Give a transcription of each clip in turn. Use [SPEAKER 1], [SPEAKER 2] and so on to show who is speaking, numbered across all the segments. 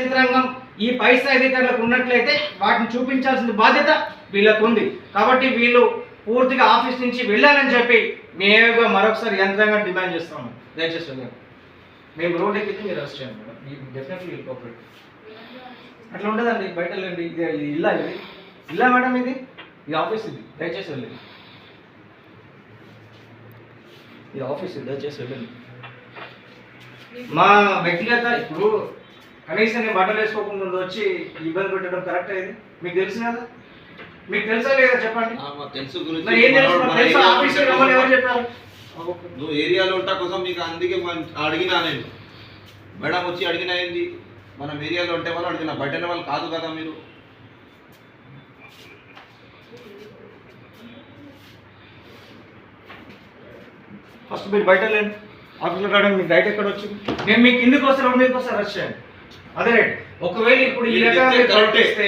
[SPEAKER 1] యంత్రాంగం ఈ పైసా అధికారులకు ఉన్నట్లయితే వాటిని చూపించాల్సిన బాధ్యత వీళ్ళకు ఉంది కాబట్టి వీళ్ళు పూర్తిగా ఆఫీస్ నుంచి వెళ్ళాలని చెప్పి మేముగా మరొకసారి యంత్రాంగం డిమాండ్ చేస్తాము. దయచేసి మేము రోడ్ ఎక్కితే మీరు అరెస్ట్ చేయండి మేడం. డెఫినెట్లీ కోఆపరేట్ అట్లా ఉండదండి. బయట వెళ్ళండి. ఇది ఇది ఇల్లా ఇది. ఇల్లా మేడం ఇది? ఇది ఆఫీస్ ఇది. దయచేసి వెళ్ళండి. ఇది ఆఫీస్ ఇది. దయచేసి వెళ్ళండి. మా వ్యక్తిగత ఇప్పుడు కనీసం నేను బట్టలు వేసుకోకుండా వచ్చి ఇబ్బంది పెట్టడం కరెక్ట్ అయింది. మీకు తెలుసు కదా? మీకు తెలుసా లేదా చెప్పండి?
[SPEAKER 2] తెలుసు గురించి
[SPEAKER 1] ఆఫీస్ ఎవరు చెప్పారు?
[SPEAKER 2] నువ్వు ఏరియాలో ఉంటా కోసం మీకు అందుకే అడిగినా నేను. మేడం వచ్చి అడిగినా ఏంది? మనం ఏరియాలో ఉంటే వాళ్ళు అడిగిన. బయట వాళ్ళు కాదు కదా మీరు.
[SPEAKER 1] ఫస్ట్ మీరు బయట లేండి. ఆఫీస్లో రావడానికి మీకు రైట్ ఎక్కడ వచ్చింది? నేను మీకు కిందికి వస్తే రెండు మీదకి వస్తే రష్ చేయండి. అదే ఒకవేళ ఇప్పుడు ఈ రకంగా
[SPEAKER 2] చెప్తే
[SPEAKER 1] మీరు. ప్రవర్తిస్తే,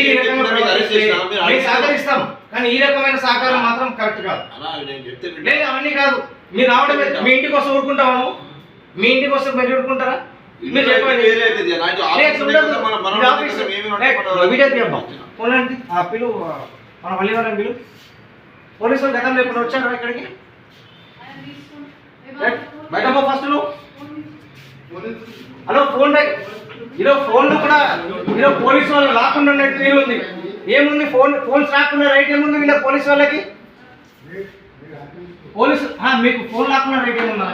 [SPEAKER 1] ఈ రకంగా ప్రవర్తిస్తే మేము సహకరిస్తాం. కానీ ఈ రకమైన సహకారం మాత్రం కరెక్ట్ కాదు.
[SPEAKER 2] అలా నేను చెప్తే వింటా.
[SPEAKER 1] లేదు అవన్నీ కాదు. మీరు రావడమే మీ ఇంటికి వస్తే ఊరుకుంటాము మీ ఇంటికి వస్తే మీరు ఊరుకుంటారా? మీరు చెప్పండి. ఆ పిలు మన మళ్ళీ వాళ్ళని పిలు. పోలీసు వాళ్ళు గతంలో ఎప్పుడు వచ్చారు ఇక్కడికి రైట్. బయట పో ఫస్ట్ నువ్వు హలో ఫోన్ ఈరోజు ఫోన్లు కూడా ఈరోజు పోలీసు వాళ్ళు లాక్కుండా ఉన్నట్టు ఉంది. ఏముంది ఫోన్ ఫోన్స్ రాకుండా రైట్ ఏముంది వీళ్ళ పోలీసు వాళ్ళకి? పోలీసు మీకు ఫోన్ లాక్కున్న రైట్ ఏముందా?